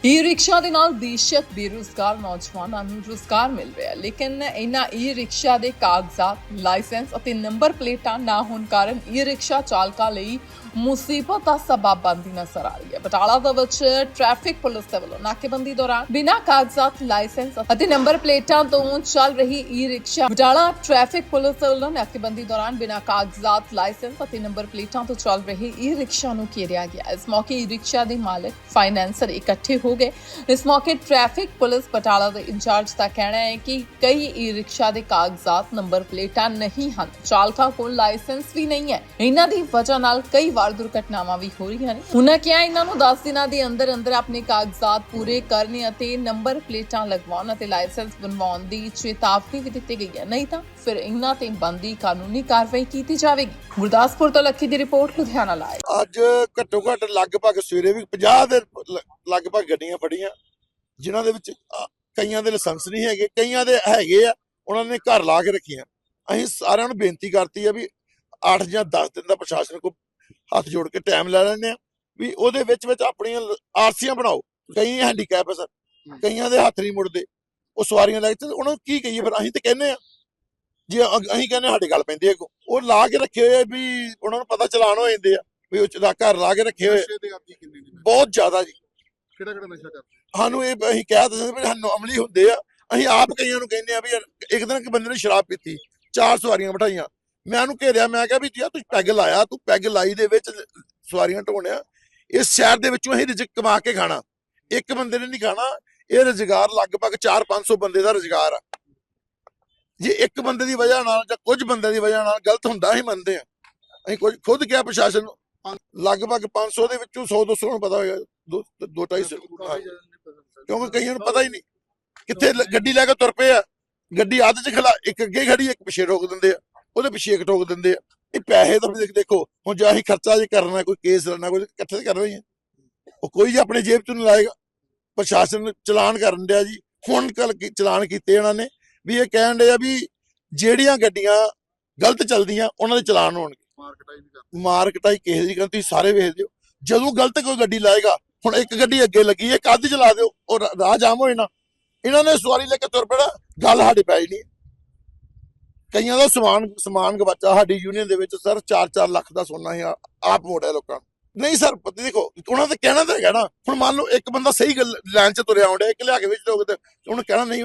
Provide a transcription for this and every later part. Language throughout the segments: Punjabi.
ਈ ਰਿਕਸ਼ਾ ਦੇ ਨਾਲ ਦੇਸ਼ਕ ਬੇਰੁਜ਼ਗਾਰ ਨੌਜਵਾਨਾਂ ਨੂੰ ਰੁਜ਼ਗਾਰ ਮਿਲ ਰਿਹਾ ਹੈ, ਲੇਕਿਨ ਇਹਨਾਂ ਈ ਰਿਕਸ਼ਾ ਦੇ ਕਾਗਜ਼ਾਤ, ਲਾਇਸੈਂਸ ਅਤੇ ਨੰਬਰ ਪਲੇਟਾਂ ਨਾ ਹੋਣ ਕਾਰਨ ਈ ਰਿਕਸ਼ਾ ਚਾਲਕਾਂ ਲਈ ਮੁਸੀਬਤ ਦਾ ਸਬਬ ਬਣਦੀ ਨਜ਼ਰ ਆ ਰਹੀ ਹੈ। ਬਟਾਲਾ ਦੇ ਵਿੱਚ ਟ੍ਰੈਫਿਕ ਪੁਲਿਸ ਦੇ ਵੱਲੋਂ ਨਾਕੇਬੰਦੀ ਦੌਰਾਨ ਬਿਨਾਂ ਕਾਗਜ਼ਾਤ ਲਾਇਸੈਂਸ ਅਤੇ ਨੰਬਰ ਪਲੇਟਾਂ ਤੋਂ ਚੱਲ ਰਹੀ E rickshaw Batala traffic police ਦੇ ਵੱਲੋਂ ਨਾਕੇਬੰਦੀ ਦੌਰਾਨ ਬਿਨਾਂ ਕਾਗਜ਼ਾਤ ਲਾਇਸੈਂਸ ਅਤੇ ਨੰਬਰ ਪਲੇਟਾਂ ਤੋਂ ਚੱਲ ਰਹੀ ਈ ਰਿਕਸ਼ਾ ਨੂੰ ਘੇਰਿਆ ਗਿਆ। ਇਸ ਮੌਕੇ ਈ ਰਿਕਸ਼ਾ ਦੇ ਮਾਲਕ ਫਾਈਨੈਂਸਰ ਇਕੱਠੇ ਹੋ ਗਏ। ਇਸ ਮੌਕੇ ਟ੍ਰੈਫਿਕ ਪੁਲਿਸ ਬਟਾਲਾ ਦੇ ਇੰਚਾਰਜ ਦਾ ਕਹਿਣਾ ਹੈ ਕਿ ਕਈ ਈ ਰਿਕਸ਼ਾ ਦੇ ਕਾਗਜ਼ਾਤ ਨੰਬਰ ਪਲੇਟਾਂ ਨਹੀਂ ਹਨ। ਚਾਲਕਾਂ ਕੋਲ ਲਾਇਸੈਂਸ ਵੀ ਨਹੀਂ ਹੈ। ਇਹਨਾਂ ਦੀ ਵਜ੍ਹਾ ਨਾਲ ਕਈ ਵਾਰ ਦੁਰਘਟਨਾਵਾਂ ਵੀ ਹੋ ਰਹੀਆਂ ਨੇ। ਉਹਨਾਂ ਕਿਹਾ, ਇਹਨਾਂ ਨੂੰ 10 ਦਿਨਾਂ ਦੇ ਅੰਦਰ ਅੰਦਰ ਆਪਣੇ ਕਾਗਜ਼ਾਤ ਪੂਰੇ ਕਰਨ ਅਤੇ ਨੰਬਰ ਪਲੇਟਾਂ ਲਗਵਾਉਣ ਅਤੇ ਲਾਇਸੈਂਸ ਬਣਵਾਉਣ ਦੀ ਚੇਤਾਵਨੀ ਵੀ ਦਿੱਤੀ ਗਈ ਹੈ। ਨਹੀਂ ਤਾਂ ਫਿਰ ਇਹਨਾਂ ਤੇ ਬੰਦੀ ਕਾਨੂੰਨੀ ਕਾਰਵਾਈ ਕੀਤੀ ਜਾਵੇਗੀ। ਗੁਰਦਾਸਪੁਰ ਤੋਂ ਲੱਖੀ ਦੀ ਰਿਪੋਰਟ, ਲੁਧਿਆਣਾ ਲਾਈਵ ਅੱਜ ਘੱਟੋ ਘੱਟ ਲਗਭਗ ਸਵੇਰੇ ਵੀ 50 ਦੇ ਲਗਭਗ ਗੱਡੀਆਂ ਫੜੀਆਂ, ਜਿਨ੍ਹਾਂ ਦੇ ਵਿੱਚ ਕਈਆਂ ਦੇ ਲਾਇਸੈਂਸ ਨਹੀਂ ਹੈਗੇ, ਕਈਆਂ ਦੇ ਹੈਗੇ ਆ, ਉਹਨਾਂ ਨੇ ਘਰ ਲਾ ਕੇ ਰੱਖੀਆਂ। ਅਸੀਂ ਸਾਰਿਆਂ ਨੂੰ ਬੇਨਤੀ ਕਰਤੀ ਆ ਵੀ 8 ਜਾਂ 10 ਦਿਨ ਦਾ ਪ੍ਰਸ਼ਾਸਨ ਕੋ ਹੱਥ ਜੋੜ ਕੇ ਟਾਈਮ ਲੈ ਲੈਣੇ ਆ ਵੀ ਉਹਦੇ ਵਿੱਚ ਵਿੱਚ ਆਪਣੀਆਂ ਆਰਸੀਆਂ ਬਣਾਓ। ਕਈ ਹੈਂਡੀਕੈਪ ਆ ਸਰ ਕਈਆਂ ਦੇ ਹੱਥ ਨਹੀਂ ਮੁੜਦੇ। ਉਹ ਸਵਾਰੀਆਂ ਲੈ ਕੇ ਤੇ ਉਹਨਾਂ ਨੂੰ ਕੀ ਕਹੀਏ ਫਿਰ? ਅਸੀਂ ਤੇ ਕਹਿੰਦੇ ਆ ਜੇ ਅਸੀਂ ਕਹਿੰਦੇ ਸਾਡੇ ਗੱਲ ਪੈਂਦੀ ਹੈ। ਉਹ ਲਾ ਕੇ ਰੱਖੇ ਹੋਏ ਆ ਵੀ ਉਹਨਾਂ ਨੂੰ ਪਤਾ ਚਲਾਨ ਹੋ ਜਾਂਦੇ ਆ ਵੀ ਉਹ ਘਰ ਲਾ ਕੇ ਰੱਖੇ ਹੋਏ ਬਹੁਤ ਜ਼ਿਆਦਾ ਜੀ। ਕਿਹੜਾ ਕਿਹੜਾ ਨਸ਼ਾ ਕਰਦੇ? ਸਾਨੂੰ ਇਹ ਅਸੀਂ ਕਹਿ ਦਿੰਦੇ ਵੀ ਸਾਨੂੰ ਅਮਲੀ ਹੁੰਦੇ ਆ। ਅਸੀਂ ਆਪ ਕਈਆਂ ਨੂੰ ਕਹਿੰਦੇ ਆ ਵੀ ਇੱਕ ਦਿਨ ਇੱਕ ਬੰਦੇ ਨੇ ਸ਼ਰਾਬ ਪੀਤੀ ਚਾਰ ਸਵਾਰੀਆਂ ਬਿਠਾਈਆਂ। ਮੈਂ ਉਹਨੂੰ ਘੇਰਿਆ, ਮੈਂ ਕਿਹਾ ਵੀ ਯਾਰ ਤੂੰ ਪੈਗ ਲਾਇਆ, ਤੂੰ ਪੈਗ ਲਾਈ ਦੇ ਵਿੱਚ ਸਵਾਰੀਆਂ ਢੋਣਿਆ ਇਸ ਸ਼ਹਿਰ ਦੇ ਵਿੱਚੋਂ ਅਸੀਂ ਰਿਜ਼ਕ ਕਮਾ ਕੇ ਖਾਣਾ। ਇੱਕ ਬੰਦੇ ਨੇ ਨਹੀਂ ਖਾਣਾ, ਇਹ ਰੁਜ਼ਗਾਰ ਲਗਭਗ 4-500 ਬੰਦੇ ਦਾ ਰੁਜ਼ਗਾਰ ਆ। ਜੇ ਇੱਕ ਬੰਦੇ ਦੀ ਵਜ੍ਹਾ ਨਾਲ ਜਾਂ ਕੁਝ ਬੰਦੇ ਦੀ ਵਜ੍ਹਾ ਨਾਲ ਗਲਤ ਹੁੰਦਾ ਹੀ ਮੰਨਦੇ ਆ ਅਸੀਂ ਕੁਝ, ਖੁਦ ਕਿਹਾ ਪ੍ਰਸ਼ਾਸਨ ਨੂੰ, ਲਗਭਗ 500 ਦੇ ਵਿੱਚੋਂ 100 200 ਨੂੰ ਪਤਾ ਹੋਇਆ ਦੋ ਦੋ ਢਾਈ ਸੌ ਕਿਉਂਕਿ ਕਈਆਂ ਨੂੰ ਪਤਾ ਹੀ ਨਹੀਂ, ਕਿੱਥੇ ਗੱਡੀ ਲੈ ਕੇ ਤੁਰ ਪਏ ਆ, ਗੱਡੀ ਅੱਧ ਚ ਖਲਾ, ਇੱਕ ਅੱਗੇ ਖੜੀ, ਇੱਕ ਪਿੱਛੇ ਰੋਕ ਦਿੰਦੇ ਆ। ਉਹਦੇ ਪਿੱਛੇ ਇੱਕ ਠੋਕ ਦਿੰਦੇ ਆ। ਇਹ ਪੈਸੇ ਤਾਂ ਦੇਖ ਦੇਖੋ ਹੁਣ ਜੇ ਅਸੀਂ ਖਰਚਾ ਜੇ ਕਰਨਾ ਕੋਈ ਕੇਸ ਲੜਨਾ ਕੋਈ ਇਕੱਠੇ ਤਾਂ ਕਰਨਾ ਹੀ ਆ। ਉਹ ਕੋਈ ਜੇ ਆਪਣੇ ਜੇਬ ਚੋਂ ਨਹੀਂ ਲਾਏਗਾ। ਪ੍ਰਸ਼ਾਸਨ ਚਲਾਨ ਕਰਨ ਡਿਆ ਜੀ। ਹੁਣ ਕੱਲ ਚਲਾਨ ਕੀਤੇ ਇਹਨਾਂ ਨੇ ਵੀ ਇਹ ਕਹਿਣ ਡਿਆ ਵੀ ਜਿਹੜੀਆਂ ਗੱਡੀਆਂ ਗਲਤ ਚੱਲਦੀਆਂ ਉਹਨਾਂ ਦੇ ਚਲਾਨ ਹੋਣਗੇ। ਮਾਰਕਟਾਈ ਵੀ ਕਰਦੇ। ਮਾਰਕਟਾਈ ਕਿਸੇ ਦੀ ਗਲਤੀ ਸਾਰੇ ਵੇਖ ਦਿਓ। ਜਦੋਂ ਗਲਤ ਕੋਈ ਗੱਡੀ ਲਾਏਗਾ ਹੁਣ ਇੱਕ ਗੱਡੀ ਅੱਗੇ ਲੱਗੀ ਹੈ ਅੱਧ ਚਲਾ ਦਿਓ ਉਹ ਰਾਹ ਜਾਮ ਹੋਏ ਨਾ ਇਹਨਾਂ ਨੇ ਸਵਾਰੀ ਲੈ ਕੇ ਤੁਰ ਪੈਣਾ ਗੱਲ ਸਾਡੇ ਪੈ ਨਹੀਂ ਕਈਆਂ ਦਾ ਸਮਾਨ ਸਮਾਨ ਗਵਾਚਾ ਸਾਡੀ ਯੂਨੀਅਨ ਦੇ ਵਿੱਚ ਸਰ 4-4 ਲੱਖ ਦਾ ਸੋਨਾ ਹੀ ਆਪ ਮੋੜਿਆ ਲੋਕਾਂ। ਨਹੀਂ ਸਰ ਪਤਾ ਦੇਖੋ ਉਹਨਾਂ ਦਾ ਕਹਿਣਾ ਤਾਂ ਹੈਗਾ ਨਾ ਹੁਣ ਮੰਨ ਲਓ ਇੱਕ ਬੰਦਾ ਸਹੀ ਗੱਲ ਲਾਈਨ 'ਚ ਤੁਰਿਆ ਆਉਂਦਾ ਇੱਕ ਲਿਆ ਕੇ ਵਿੱਚ ਲੋਕ ਤੇ ਉਹਨੂੰ ਕਹਿਣਾ ਨਹੀਂ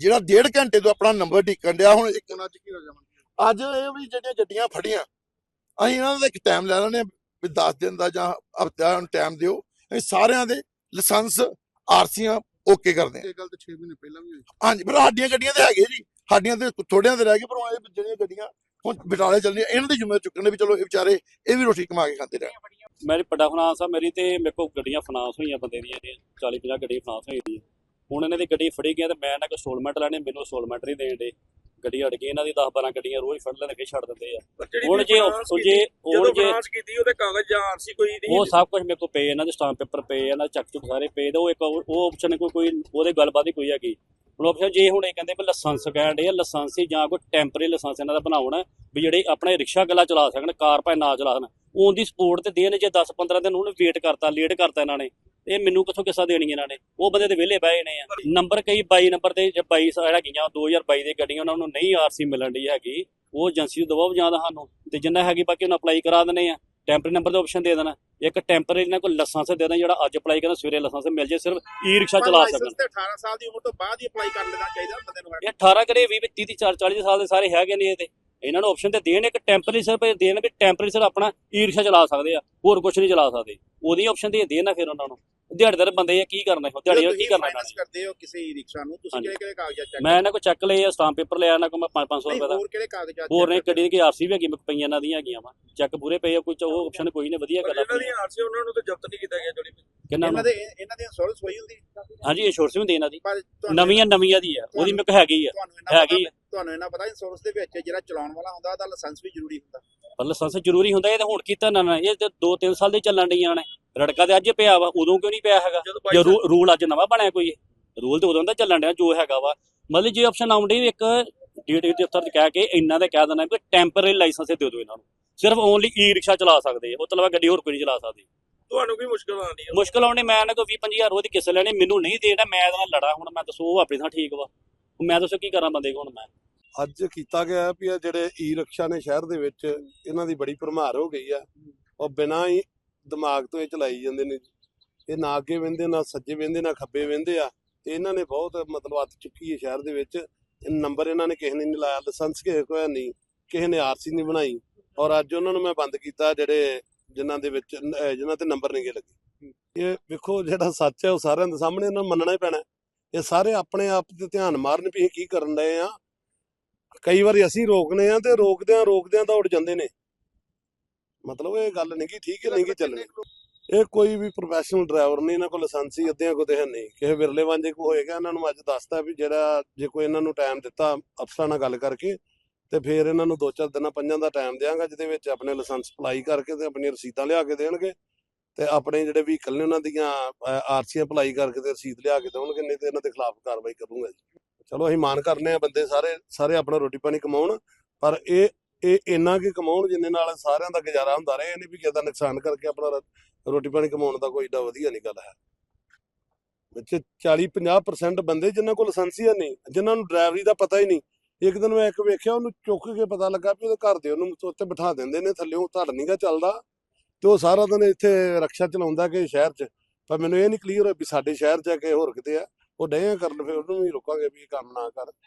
ਜਿਹੜਾ ਡੇਢ ਘੰਟੇ ਤੋਂ ਆਪਣਾ ਨੰਬਰ ਢੀਕਣ ਡਿਆ ਹੁਣ ਇੱਕ ਹੁਣ ਅੱਜ ਕੀ ਹੋ ਜਾਵਾਂ ਅੱਜ ਇਹ ਵੀ ਜਿਹੜੀਆਂ ਗੱਡੀਆਂ ਫੜੀਆਂ ਅਸੀਂ ਇਹਨਾਂ ਦਾ ਇੱਕ ਟਾਈਮ ਲੈ ਲੈਣੇ ਵੀ 10 ਦਿਨ ਦਾ ਜਾਂ ਹਫ਼ਤਾ ਨੂੰ ਟਾਈਮ ਦਿਓ ਅਸੀਂ ਸਾਰਿਆਂ ਦੇ ਲਾਇਸੈਂਸ ਆਰਸੀਆਂ ਓਕੇ ਕਰਦੇ ਹਾਂ। ਇਹ ਗੱਲ ਤਾਂ 6 ਮਹੀਨੇ ਪਹਿਲਾਂ ਵੀ ਹੋਈ। ਹਾਂਜੀ ਪਰ ਸਾਡੀਆਂ ਗੱਡੀਆਂ ਤੇ ਹੈਗੇ ਜੀ। ਸਾਡੀਆਂ ਤੇ ਥੋੜਿਆਂ ਦੇ ਰਹਿ ਗਏ ਪਰ ਉਹ ਇਹ ਜਿਹੜੀਆਂ ਗੱਡੀਆਂ ਹੁਣ ਬਟਾਲੇ ਚੱਲਣੀਆਂ ਇਹਨਾਂ ਦੀ ਜ਼ਿੰਮੇਵਾਰੀ ਚੁੱਕਣੇ ਵੀ ਚਲੋ ਇਹ ਵਿਚਾਰੇ ਇਹ ਵੀ ਰੋਟੀ ਕਮਾ ਕੇ ਖਾਂਦੇ ਰਹਿਣ। ਮੇਰੀ ਵੱਡਾ ਫਾਈਨਾਂਸ ਆ ਮੇਰੀ ਤੇ ਮੇਰੇ ਕੋਲ ਗੱਡੀਆਂ ਫਾਈਨਾਂਸ ਹੋਈਆਂ ਬੰਦੇ ਦੀਆਂ ਨੇ 40 50 ਗੱਡੀ ਫਾਈਨਾਂਸ ਹੋਈ ਦੀ ਹੁਣ ਇਹਨਾਂ ਦੀ ਗੱਡੀ ਫੜੀ ਗਿਆ ਤੇ ਮੈਂ ਇਹਨਾਂ ਕੋਲ ਸਟੋਲਮੈਂਟ ਲੈਣੇ ਮੈਨੂੰ ਸਟੋਲਮੈਂਟ ਨਹੀਂ ਦੇਣ ਦੇ ਗੱਡੀ ਅੜ ਗਈ ਇਹਨਾਂ ਦੀ 10 12 ਗੱਡੀਆਂ ਰੋਜ਼ ਫੜ ਲੈਂਦੇ ਛੱਡ ਦਿੰਦੇ ਆ। ਹੁਣ ਜੇ ਉਹ ਜੇ ਹੁਣ ਜਦੋਂ ਜੇ ਕੀਤੀ ਉਹਦੇ ਕਾਗਜ਼ ਜਾਂ ਆਰਸੀ ਕੋਈ ਨਹੀਂ ਉਹ ਸਭ ਕੁਝ ਮੇਰੇ ਕੋਲ ਪਏ ਇਹਨਾਂ ਦੇ ਸਟਾਂਪ ਪੇਪਰ ਪਏ ਇਹਨਾਂ ਦੇ ਚੱਕ ਚੁੱਕ ਸਾਰੇ ਪਏ ਤੇ ਉਹ ਇੱਕ ਉਹ ਆਪਸ਼ਨ ਕੋਈ ਕੋਈ ਉਹਦੇ ਗੱਲਬਾਤ ਹੀ ਕੋਈ ਹੈਗੀ। ਹੁਣ ਆਪਸ਼ਨ ਜੇ ਹੁਣ ਇਹ ਕਹਿੰਦੇ ਵੀ ਲਾਇਸੈਂਸ ਕਹਿਣ ਦੇ ਲਾਇਸੈਂਸ ਹੀ ਜਾਂ ਕੋਈ ਟੈਂਪਰੇਰੀ ਲਾਇਸੈਂਸ ਇਹਨਾਂ ਦਾ ਬਣਾਉਣਾ ਵੀ ਜਿਹੜੇ ਆਪਣੇ ਰਿਕਸ਼ਾ ਗੱਲਾ ਚਲਾ ਸਕਣ, ਕਾਰ ਭਾਵੇਂ ਨਾ ਚਲਾ ਸਕਣ ਉਹਦੀ ਸਪੋਰਟ ਤੇ ਦੇਣ ਜੇ 10 15 ਦਿਨ ਉਹਨੂੰ ਵੇਟ ਕਰਤਾ ਲੇਟ ਕਰਤਾ ਇਹਨਾਂ ਨੇ, ਇਹ ਮੈਨੂੰ ਕਿੱਥੋਂ ਕਿੱਸਾ ਦੇਣੀ ਇਹਨਾਂ ਨੇ? ਉਹ ਬੰਦੇ ਤੇ ਵਿਹਲੇ ਬਹਿ ਨੇ ਆ। ਨੰਬਰ ਕਈ 22 ਨੰਬਰ ਤੇ ਜੇ 22 ਸਾਡਾ ਗਈਆਂ 2022 ਦੇ ਗੱਡੀਆਂ, ਉਹਨਾਂ ਨੂੰ ਨਹੀਂ ਆਰਸੀ ਮਿਲਣ ਦੀ ਹੈਗੀ, ਉਹ ਏਜੰਸੀ ਨੂੰ ਦਬਾਓ ਜਾਂਦਾ ਸਾਨੂੰ, ਤੇ ਜਿੰਨਾ ਹੈਗੀ ਬਾਕੀ ਉਹਨਾਂ ਅਪਲਾਈ ਕਰਾ ਦਿੰਦੇ ਆ। ਟੈਂਪਰੇਰੀ ਨੰਬਰ ਦਾ ਆਪਸ਼ਨ ਦੇ ਦੇਣਾ। ਇੱਕ ਟੈਂਪਰੇਰੀ ਇਹਨਾਂ ਕੋਲ ਲਾਇਸੈਂਸ ਦੇ ਦੇਣਾ ਜਿਹੜਾ ਅੱਜ ਅਪਲਾਈ ਕਰਨਾ ਸਵੇਰੇ ਲਾਇਸੈਂਸ ਮਿਲ ਜੇ ਸਿਰਫ ਈ ਰਿਕਸ਼ਾ ਚਲਾ ਸਕਣ। ਤੇ 18 ਸਾਲ ਦੀ ਉਮਰ ਤੋਂ ਬਾਅਦ ਹੀ ਅਪਲਾਈ ਕਰ ਲੈਣਾ ਚਾਹੀਦਾ ਬੰਦੇ ਨੂੰ ਇਹ 18 ਕਰੇ 20 30 40 40 ਸਾਲ ਦੇ ਸਾਰੇ ਹੈਗੇ ਨੇ ਇਹ ਤੇ। ਇਹਨਾਂ ਨੂੰ ਆਪਸ਼ਨ ਤੇ ਦੇਣ ਇੱਕ ਟੈਂਪਰੇਰੀ ਸਿਰਫ ਦੇਣ ਵੀ ਟੈਂਪਰੇਰੀ ਸਿਰ ਆਪਣਾ ਈ ਰਿਕਸ਼ਾ ਚਲਾ ਸਕਦੇ ਆ ਹੋਰ ਕੁਝ ਨਹੀਂ ਚਲਾ ਸਕਦੇ। ਉਹਦੀ ਆਪਸ਼ਨ ਤੇ ਦੇਣ ਨਾ ਫਿਰ ਉਹਨਾਂ ਨੂੰ। ਦਿਹਾੜੀਦਾਰ ਬੰਦੇ ਆ ਕੀ ਕਰਨਾ ਹੈ ਦਿਹਾੜੀ ਕੀ ਕਰਨਾ ਇਹਨਾਂ ਫਾਈਨਾਂਸ ਕਰਦੇ ਹੋ ਕਿਸੇ ਰਿਕਸ਼ਾ ਨੂੰ ਤੁਸੀਂ ਹਾਂਜੀ। ਕਿਹੜੇ ਕਿਹੜੇ ਕਾਗਜ਼ਾਤ ਚੈੱਕ ਮੈਂ ਇਹਨਾਂ ਕੋਲ ਚੈੱਕ ਲਏ ਆ ਸਟਾਂਪ ਪੇਪਰ ਲਿਆ ਇਹਨਾਂ ਕੋਲ ਮੈਂ 5-500 ਨਹੀਂ ਰੁਪਏ ਦਾ। ਹੋਰ ਕਿਹੜੇ ਕਾਗਜ਼ਾਤ ਹੋਰ ਨੇ check ਗੱਡੀ ਦੀ ਆਰਸੀ ਵੀ ਹੈਗੀ ਮੇਰੇ ਕੋਲ ਪਈਆਂ ਇਹਨਾਂ ਦੀਆਂ ਹੈਗੀਆਂ ਵਾ। ਚੈੱਕ ਪੂਰੇ ਪਏ ਆ ਕੋਈ ਚ- ਉਹ ਆਪਸ਼ਨ ਕੋਈ ਨਹੀਂ ਵਧੀਆ ਗੱਲ ਆ। ਇਹਨਾਂ ਦੀ ਆਰਸੀ ਉਹਨਾਂ ਨੂੰ ਤਾਂ ਜ਼ਬਤ ਨਹੀਂ ਕੀਤਾ ਗਿਆ ਜਿਹੜੀ ਕਿੰਨਾ ਇਹਨਾਂ ਦੇ ਇਹਨਾਂ ਦੀ ਇੰਸ਼ੋਰੈਂਸ ਹੋਈ ਹੁੰਦੀ? ਹਾਂਜੀ ਇੰਸ਼ੋਰੈਂਸ ਵੀ ਦੇਣਾ ਦੀ। ਪਰ ਤੁਹਾਨੂੰ ਨਵੀਆਂ ਨਵੀਆਂ ਦੀ ਆ ਉਹਦੀ ਮੇਰੇ ਕੋਲ ਹੈਗੀ ਆ ਤੁਹਾਨੂੰ ਇਹਨਾਂ ਹੈਗੀ ਪਤਾ ਤੁਹਾਨੂੰ ਇਹਨਾਂ ਪਤਾ ਇੰਸ਼ੋਰੈਂਸ ਦੇ ਵਿੱਚ ਜਿਹੜਾ ਚਲਾਉਣ ਵਾਲਾ ਹੁੰਦਾ ਉਹਦਾ ਲਾਇਸੈਂਸ ਵੀ ਜ਼ਰੂਰੀ ਹੁੰਦਾ। ਪਰ ਲਾਇਸੈਂਸ ਜ਼ਰੂਰੀ ਹੁੰਦਾ ਇਹ ਤਾਂ ਹੁਣ ਕੀਤਾ ਨਾ ਨਾ ਇਹ ਤੇ 2-3 ਸਾਲ ਦੇ ਚੱਲਣ ਡੀਆਂ ਨੇ। ਰੜਕਾ ਤੇ ਅੱਜ ਪਿਆ ਵਾ ਉਦੋਂ ਕਿਉਂ ਨਹੀਂ ਪਿਆ ਹੈਗਾ? ਜੇ ਰੂਲ ਅੱਜ ਨਵਾਂ ਬਣਿਆ ਕੋਈ ਰੂਲ ਤੇ ਉਦੋਂ ਦਾ ਚੱਲਣ ਡਿਆ ਜੋ ਹੈਗਾ ਵਾ। ਮਤਲਬ ਜੇ ਆਪਸ਼ਨ ਆਉਂਦੀ ਇੱਕ ਡੇਟ ਦੇ ਤੇ ਕਹਿ ਕੇ ਇੰਨਾ ਦਾ ਕਹਿ ਦੇਣਾ ਕਿ ਟੈਂਪਰੇਰੀ ਲਾਇਸੈਂਸ ਦੇ ਦਿਓ ਇਹਨਾਂ ਨੂੰ। ਸਿਰਫ ਓਨਲੀ ਈ ਰਿਕਸ਼ਾ ਚਲਾ ਸਕਦੇ ਉਹ ਤੋਂ ਇਲਾਵਾ ਗੱਡੀ ਹੋਰ ਕੋਈ ਨਹੀਂ ਚਲਾ ਸਕਦੀ। ਤੁਹਾਨੂੰ ਕੀ ਮੁਸ਼ਕਲ ਆਉਂਦੀ ਹੈ ਮੁਸ਼ਕਲ ਆਉਣੀ ਮੈਂ ਇਹਨਾਂ ਕੋ 20 25000 ਰੁਪਏ ਦੀ ਕਿਸ ਲੈਣੀ ਮੈਨੂੰ ਨਹੀਂ ਦੇਣਾ ਮੈਂ ਇਹਦੇ ਨਾਲ ਲੜਾ ਹੁਣ ਮੈਂ ਦੱਸੋ ਉਹ ਆਪਣੀ ਥਾਂ ਠੀਕ ਵਾ। ਮੈਂ ਦੱਸੋ ਕੀ ਕਰਾਂ ਬੰਦੇ ਕੋਲ ਹੁਣ ਮੈਂ। ਅੱਜ ਕੀਤਾ ਗਿਆ ਵੀ ਇਹ ਜਿਹੜੇ ਈ ਰਕਸ਼ਾ ਨੇ ਸ਼ਹਿਰ ਦੇ ਵਿੱਚ, ਇਹਨਾਂ ਦੀ ਬੜੀ ਭਰਮਾਰ ਹੋ ਗਈ ਆ। ਉਹ ਬਿਨਾਂ ਹੀ ਦਿਮਾਗ ਤੋਂ ਇਹ ਚਲਾਈ ਜਾਂਦੇ ਨੇ ਇਹ ਨਾ ਅੱਗੇ ਵਹਿੰਦੇ, ਨਾ ਸੱਜੇ ਵਹਿੰਦੇ, ਨਾ ਖੱਬੇ ਵਹਿੰਦੇ ਆ। ਤੇ ਇਹਨਾਂ ਨੇ ਬਹੁਤ ਮਤਲਬ ਹੱਥ ਚੁੱਕੀ ਹੈ ਸ਼ਹਿਰ ਦੇ ਵਿੱਚ। ਨੰਬਰ ਇਹਨਾਂ ਨੇ ਕਿਸੇ ਨੇ ਨਹੀਂ ਲਾਇਆ, ਲਾਇਸੈਂਸ ਕਿਸੇ ਕੋਲ ਨਹੀਂ। ਕਿਸੇ ਨੇ ਆਰਸੀ ਨਹੀਂ ਬਣਾਈ। ਔਰ ਅੱਜ ਉਹਨਾਂ ਨੂੰ ਮੈਂ ਬੰਦ ਕੀਤਾ ਜਿਹੜੇ ਜਿਨ੍ਹਾਂ ਦੇ ਵਿੱਚ, ਅਹ ਜਿਨ੍ਹਾਂ ਤੇ ਨੰਬਰ ਨਹੀਂ ਗਏ ਲੱਗੇ। ਇਹ ਵੇਖੋ ਜਿਹੜਾ ਸੱਚ ਹੈ, ਉਹ ਸਾਰਿਆਂ ਦੇ ਸਾਹਮਣੇ ਇਹਨਾਂ ਨੂੰ ਮੰਨਣਾ ਹੀ ਪੈਣਾ ਇਹ ਸਾਰੇ ਆਪਣੇ ਆਪ ਤੇ ਧਿਆਨ ਮਾਰਨ ਵੀ ਇਹ ਕੀ ਕਰਨ ਡਏ ਆ ਕਈ ਵਾਰੀ ਅਸੀਂ ਰੋਕਨੇ ਆ ਤੇ ਰੋਕਦਿਆਂ ਰੋਕਦਿਆਂ ਤਾਂ ਜਾਂਦੇ ਨੇ। ਮਤਲਬ ਇਹ ਗੱਲ ਨਹੀਂ ਕਿ ਠੀਕ ਹੈ ਨਹੀਂ ਕਿ ਚੱਲਣੀ। ਇਹ ਕੋਈ ਵੀ ਪ੍ਰੋਫੈਸ਼ਨਲ ਡਰਾਈਵਰ ਨਹੀਂ ਇਹਨਾਂ ਕੋਲ ਲਾਇਸੈਂਸ ਅੱਧਿਆਂ ਕੋਲ ਤੇ ਹੈ ਨਹੀਂ ਕਿਸੇ ਵਿਰਲੇ ਵਾਂਝੇ ਕੋ ਹੋਏਗਾ, ਇਹਨਾਂ ਨੂੰ ਅੱਜ ਦੱਸਤਾ ਵੀ ਜਿਹੜਾ ਜੇ ਕੋਈ ਇਹਨਾਂ ਨੂੰ ਟਾਈਮ ਦਿੱਤਾ ਅਫਸਰਾਂ ਨਾਲ ਗੱਲ ਕਰਕੇ ਤੇ ਫਿਰ ਇਹਨਾਂ ਨੂੰ ਦੋ ਚਾਰ ਦਿਨਾਂ, ਪੰਜਾਂ ਦਾ ਟਾਈਮ ਦਿਆਂਗਾ, ਜਿਹਦੇ ਵਿੱਚ ਆਪਣੇ ਲਾਇਸੈਂਸ ਅਪਲਾਈ ਕਰਕੇ ਤੇ ਆਪਣੀਆਂ ਰਸੀਦਾਂ ਲਿਆ ਕੇ ਦੇਣਗੇ ਤੇ ਆਪਣੇ ਜਿਹੜੇ ਵਹੀਕਲ ਨੇ ਉਹਨਾਂ ਦੀਆਂ ਆਰਸੀਆਂ ਅਪਲਾਈ ਕਰਕੇ ਤੇ ਰਸੀਦ ਲਿਆ ਕੇ ਦੇਣਗੇ, ਨਹੀਂ ਤੇ ਇਹਨਾਂ ਦੇ ਖਿਲਾਫ ਕਾਰਵਾਈ ਕਰੂੰਗਾ ਜੀ। ਚਲੋ ਅਸੀਂ ਮਾਨ ਕਰਨੇ ਆ ਬੰਦੇ ਸਾਰੇ ਸਾਰੇ ਆਪਣਾ ਰੋਟੀ ਪਾਣੀ ਕਮਾਉਣ, ਪਰ ਇਹ ਇਹ ਇੰਨਾ ਕਿ ਕਮਾਉਣ ਜਿੰਨੇ ਨਾਲ ਸਾਰਿਆਂ ਦਾ ਗੁਜ਼ਾਰਾ ਹੁੰਦਾ ਰਹੇ ਇਹ ਨਹੀਂ ਵੀ ਕਿਸੇ ਨੁਕਸਾਨ ਕਰਕੇ ਆਪਣਾ ਰੋਟੀ ਪਾਣੀ ਕਮਾਉਣ ਦਾ ਕੋਈ ਏਡਾ ਵਧੀਆ ਨਹੀਂ ਗੱਲ ਹੈ। ਵਿੱਚ 40 50% ਬੰਦੇ ਜਿਨ੍ਹਾਂ ਕੋਲ ਲਾਇਸੈਂਸ ਹੀ ਨਹੀਂ, ਜਿਨ੍ਹਾਂ ਨੂੰ ਡਰਾਈਵਰੀ ਦਾ ਪਤਾ ਹੀ ਨਹੀਂ, ਇੱਕ ਦਿਨ ਮੈਂ ਇੱਕ ਵੇਖਿਆ ਉਹਨੂੰ ਚੁੱਕ ਕੇ ਪਤਾ ਲੱਗਾ ਵੀ ਉਹਦੇ ਘਰ ਦੇ ਉਹਨੂੰ ਉੱਤੇ ਬਿਠਾ ਦਿੰਦੇ ਨੇ ਥੱਲਿਓਂ ਧੜ ਨਹੀਂਗਾ ਚੱਲਦਾ। ਤੇ ਉਹ ਸਾਰਾ ਦਿਨ ਇੱਥੇ ਰਕਸ਼ਾ ਚਲਾਉਂਦਾ ਕਿ ਸ਼ਹਿਰ 'ਚ, ਪਰ ਮੈਨੂੰ ਇਹ ਨਹੀਂ ਕਲੀਅਰ ਹੋਇਆ ਵੀ ਸਾਡੇ ਸ਼ਹਿਰ 'ਚ ਆ ਕਿ ਹੋਰ ਕਿਤੇ ਆ ਉਹ ਡਏ ਆ ਕਰਨ ਫਿਰ ਉਹਨੂੰ ਵੀ ਰੋਕਾਂਗੇ ਵੀ ਇਹ ਕੰਮ ਨਾ ਕਰ।